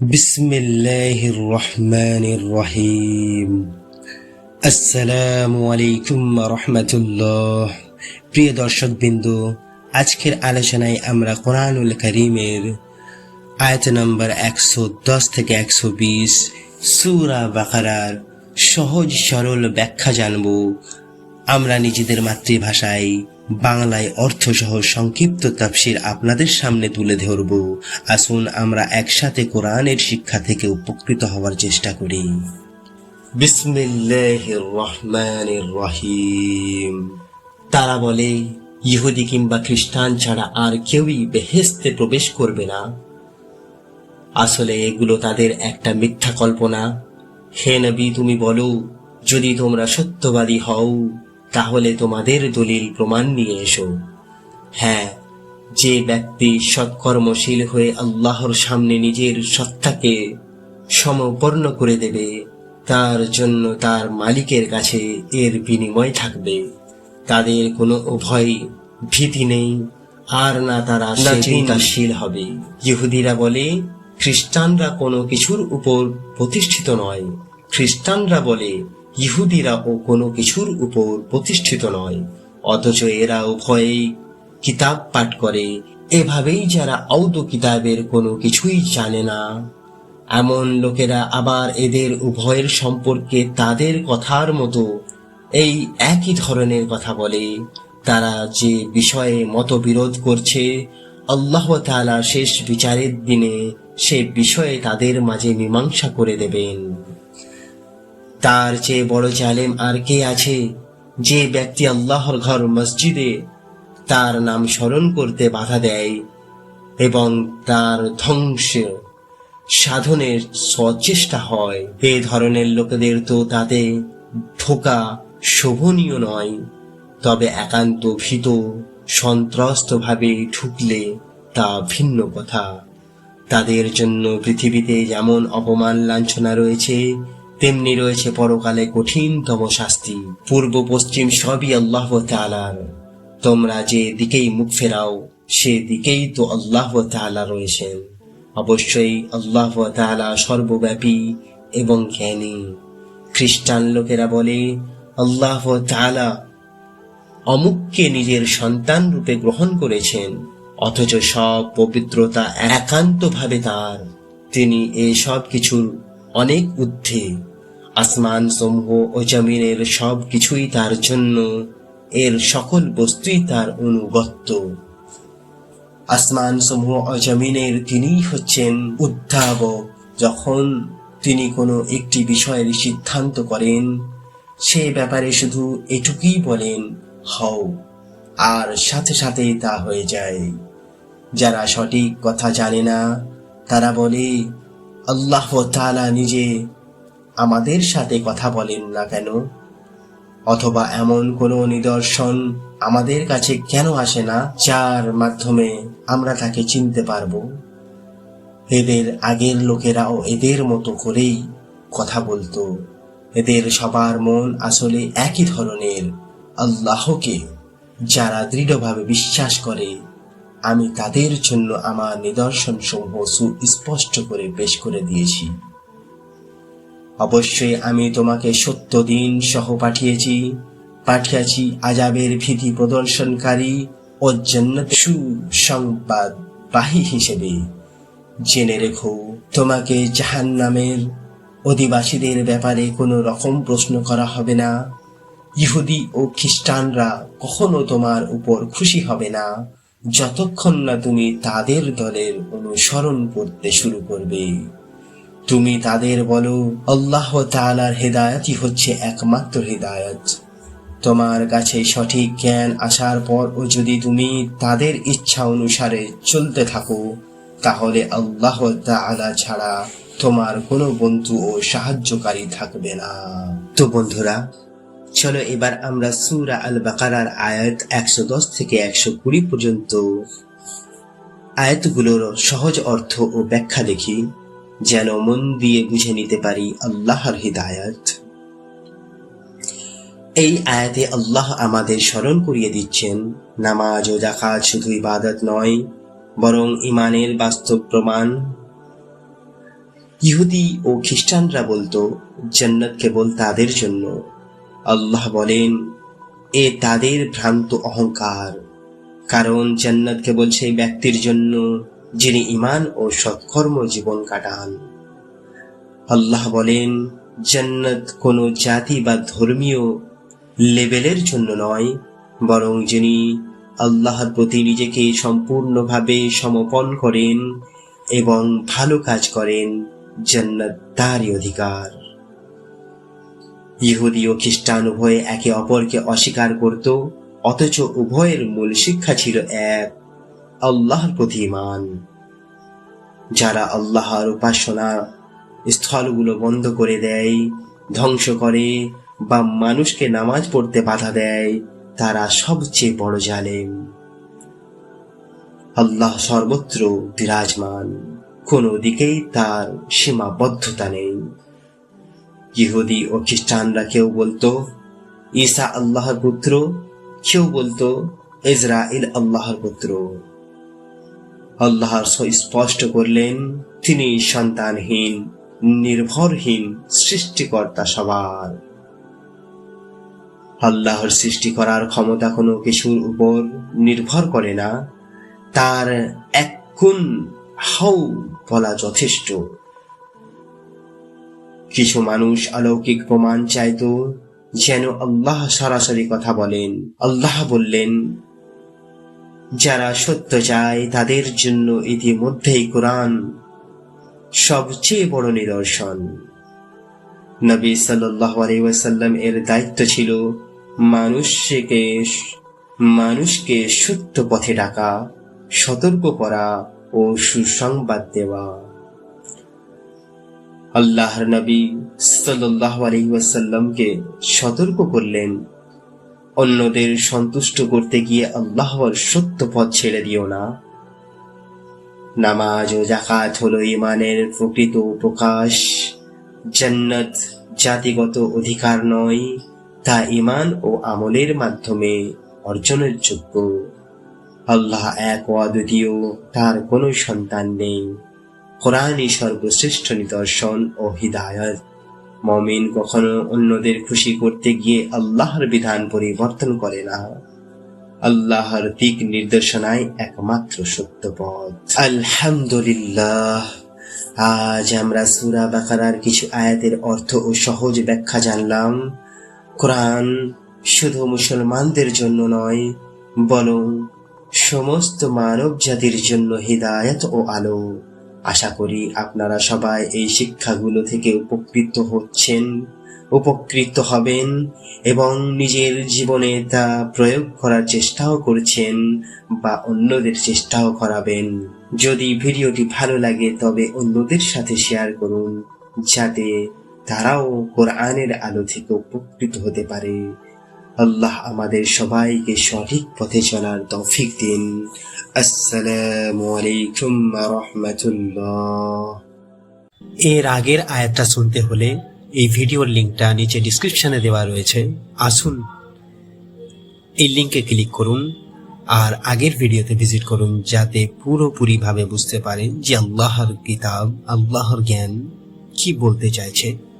بسم الله الرحمن الرحيم আসসালামু আলাইকুম রহমতুল্লাহ প্রিয় দর্শক বিন্দু আজকের আলোচনায় আমরা কোরআনুল করিমের আয়াত নম্বর একশো দশ থেকে একশো বিশ সুরা বাকারার সহজ সরল ব্যাখ্যা জানব আমরা নিজেদের মাতৃভাষায় বাংলায় অর্থসহ সংক্ষিপ্ত তাফসির আপনাদের সামনে তুলে ধরব। আসুন আমরা একসাথে কোরআনের শিক্ষা থেকে উপকৃত হওয়ার চেষ্টা করি। রহিম। তারা বলে, ইহুদি কিংবা খ্রিস্টান ছাড়া আর কেউই বেহেস্তে প্রবেশ করবে না। আসলে এগুলো তাদের একটা মিথ্যা কল্পনা। হে নবী, তুমি বলো, যদি তোমরা সত্যবাদী হও তাহলে তোমাদের দলিল প্রমাণ নিয়ে এসো। হ্যাঁ যে ব্যক্তি সৎকর্মশীল হয়ে আল্লাহর সামনে নিজের সত্তাকে সমপর্ণ করে দেবে তার জন্য তার মালিকের কাছে এর বিনিময় থাকবে। তাদের কোনো উভয় ভীতি নেই আর না তারা চিন্তাশীল হবে। ইহুদিরা বলে খ্রিস্টানরা কোনো কিছুর উপর প্রতিষ্ঠিত নয়। খ্রিস্টানরা বলে ইহুদিরা ও কোনো কিছুর উপর প্রতিষ্ঠিত নয়, অথচ এরা উভয়েই কিতাব পাঠ করে। এভাবেই যারা আউদ কিতাবের কোনো কিছুই জানে না, এমন লোকেরা আবার এদের উভয়ের সম্পর্কে তাদের কথার মতো এই একই ধরনের কথা বলে। তারা যে বিষয়ে মতবিরোধ করছে, আল্লাহ শেষ বিচারের দিনে সে বিষয়ে তাদের মাঝে মীমাংসা করে দেবেন। তার চেয়ে বড় জালেম আর কে আছে যে ব্যক্তি আল্লাহর ঘর মসজিদে তার নাম স্মরণ করতে বাধা দেয় এবং তার ধ্বংস সাধনের সচেষ্টা হয়। এ ধরনের লোকেদের তো তাতে ধোকা শোভনীয় নয়। তবে একান্ত ভীত সন্ত্রস্ত ভাবে ঢুকলে তা ভিন্ন কথা। তাদের জন্য পৃথিবীতে যেমন অপমান লাঞ্ছনা রয়েছে তেমনি রয়েছে পরকালে কঠিনতম শাস্তি। পূর্ব পশ্চিম সবই আল্লাহ তাআলার। তোমরা যে দিকেই মুখ ফেরাও, সে দিকেই তো আল্লাহ তাআলা রয়েছেন। অবশ্যই আল্লাহ তাআলা সর্বব্যাপী এবং জ্ঞানী। খ্রিস্টান লোকেরা বলে, আল্লাহ তাআলা অমুককে নিজের সন্তান রূপে গ্রহণ করেছেন, অথচ সব পবিত্রতা একান্তভাবে তার। তিনি এই সব কিছুর অনেক ঊর্ধ্বে। আসমান সমূহ ও জমিনের সব কিছুই তার জন্য, এর সকল বস্তুই তার অনুগত্য। আসমান সমূহ ও জমিনের তিনিই হচ্ছেন উদ্ভাবক যখন তিনি কোনো একটি বিষয়ের সিদ্ধান্ত করেন, সে ব্যাপারে শুধু এটুকুই বলেন, হও। আর সাথে সাথেই তা হয়ে যায়। যারা সঠিক কথা জানে না, তারা বলে, আল্লাহ তাআলা নিজে আমাদের সাথে কথা বলেন না কেন? অথবা এমন কোনো নিদর্শন আমাদের কাছে কেন আসে না, যার মাধ্যমে আমরা তাকে চিনতে পারব? এদের আগের লোকেরাও এদের মতো করেই কথা বলতো। এদের সবার মন আসলে একই ধরনের, আল্লাহকে যারা দৃঢ়ভাবে বিশ্বাস করে। আমি তাদের জন্য আমার নিদর্শন সমূহ সুস্পষ্ট করে পেশ করে দিয়েছি। অবশ্যই আমি তোমাকে সত্য দিন সহ পাঠিয়েছি। পাঠিয়েছি আজাবের ভীতি প্রদর্শনকারী ও জন্নত সুসংবাদ বাহী হিসেবে। জেনে রেখো, তোমাকে জাহান নামের অধিবাসীদের ব্যাপারে কোনো রকম প্রশ্ন করা হবে না। ইহুদি ও খ্রিস্টানরা কখনো তোমার উপর খুশি হবে না। যতক্ষণ না তুমি তাদের দলের অনুসরণ করতে শুরু করবে। তুমি তাদের বলো, আল্লাহ তাআলার হেদায়তই হচ্ছে একমাত্র হেদায়ত। তোমার কাছে সঠিক জ্ঞান আসার পর ও যদি তুমি তাদের ইচ্ছা অনুসারে চলতে থাকো, তাহলে আল্লাহ তাআলা ছাড়া তোমার কোনো বন্ধু ও সাহায্যকারী থাকবে না। তো বন্ধুরা, চলো এবার আমরা সুরা আল বাকারার আয়াত একশো দশ থেকে একশো কুড়ি পর্যন্ত আয়াতগুলোর সহজ অর্থ ও ব্যাখ্যা দেখি। যেন মন দিয়ে বুঝে নিতে পারি আল্লাহর হিদায়াত। এই আয়াতে আল্লাহ আমাদের স্মরণ করিয়ে দিচ্ছেন, নামাজ ও জাকাত শুধু ইবাদত নয়, বরং ইমানের বাস্তব প্রমাণ। ইহুদি ও খ্রিস্টানরা বলতো, জান্নাত কেবল তাদের জন্য। আল্লাহ বলেন, এ তাদের ভ্রান্ত অহংকার, কারণ জান্নাত কেবল সেই ব্যক্তির জন্য যিনি ইমান ও সৎকর্ম জীবন কাটান। আল্লাহ বলেন, জান্নাত কোনো জাতি বা ধর্মীয় লেভেলের জন্য নয়, বরং যিনি আল্লাহর প্রতি নিজেকে সম্পূর্ণভাবে সমর্পণ করেন এবং ভালো কাজ করেন, জান্নাত তারই অধিকার। ইহুদি ও খ্রিস্টান উভয়ে একে অপরকে অস্বীকার করত, অথচ উভয়ের মূল শিক্ষা ছিল এক। আল্লাহর প্রতি ইমান যারা আল্লাহর উপাসনা স্থলগুলো বন্ধ করে দেয়, ধ্বংস করে বা মানুষকে নামাজ পড়তে বাধা দেয়, তারা সবচেয়ে বড় জালেম। আল্লাহ সর্বত্র বিরাজমান। কোনো দিকেই তার সীমাবদ্ধতা নেই। ইহুদি ও খ্রিস্টানরা কেউ বলতো, ঈসা আল্লাহর পুত্র, কেউ বলতো ইসরাইল আল্লাহর পুত্র। আল্লাহর স্পষ্ট করলেন, তিনি সন্তানহীন, নির্ভরহীন সৃষ্টিকর্তা সবার। আল্লাহর সৃষ্টি করার ক্ষমতা কোনো কিছুর উপর নির্ভর করে না। তার এক গুণ হাউ বলা যথেষ্ট। কিছু মানুষ অলৌকিক প্রমাণ চাইতো, যেন আল্লাহ সরাসরি কথা বলেন। আল্লাহ বললেন যারা সত্য চায় তাদের জন্য ইতিমধ্যেই কোরআন সবচেয়ে বড় নিদর্শন। নবী আলাইসাল্লাম এর দায়িত্ব ছিল মানুষকে মানুষকে সত্য পথে ডাকা, সতর্ক করা ও সুসংবাদ দেওয়া। আল্লাহর নবী সাল্লাহ আলহিহাসাল্লামকে সতর্ক করলেন অন্যদের সন্তুষ্ট করতে গিয়ে আল্লাহর সত্য পথ ছেড়ে দিও না। নামাজ ও জাকাত হলো ইমানের প্রকৃত প্রকাশ। জান্নাত জাতিগত অধিকার নয়, তা ইমান ও আমলের মাধ্যমে অর্জনের যোগ্য। আল্লাহ এক ও অদ্বিতীয়, তার কোনো সন্তান নেই। কোরআনই সর্বশ্রেষ্ঠ নিদর্শন ও হিদায়ত। মমিন কখনো অন্যদের খুশি করতে গিয়ে আল্লাহর বিধান পরিবর্তন করে না। আল্লাহর দিক নির্দেশনায় একমাত্র সত্য পথ। আলহামদুলিল্লাহ, আজ আমরা সুরা বাকারার কিছু আয়াতের অর্থ ও সহজ ব্যাখ্যা জানলাম। কোরআন শুধু মুসলমানদের জন্য নয়, বরং সমস্ত মানব জাতির জন্য হৃদায়ত ও আলো। আশা করি আপনারা সবাই এই শিক্ষাগুলো থেকে উপকৃত হচ্ছেন, উপকৃত হবেন এবং নিজের জীবনে তা প্রয়োগ করার চেষ্টাও করছেন বা অন্যদের চেষ্টাও করাবেন। যদি ভিডিওটি ভালো লাগে তবে অন্যদের সাথে শেয়ার করুন, যাতে তারাও কোরআনের আলো থেকে উপকৃত হতে পারে। আল্লাহ আমাদের সবাইকে সঠিক পথে চলার তৌফিক দিন। আসসালামু আলাইকুম রহমতুল্লাহ। এর আগের আয়াতটা শুনতে হলে এই ভিডিওর লিঙ্কটা নিচে ডিসক্রিপশনে দেওয়া রয়েছে। আসুন, এই লিঙ্কে ক্লিক করুন আর আগের ভিডিওতে ভিজিট করুন যাতে পুরোপুরিভাবে বুঝতে পারেন যে আল্লাহর কিতাব, আল্লাহর জ্ঞান কি বলতে চাইছে।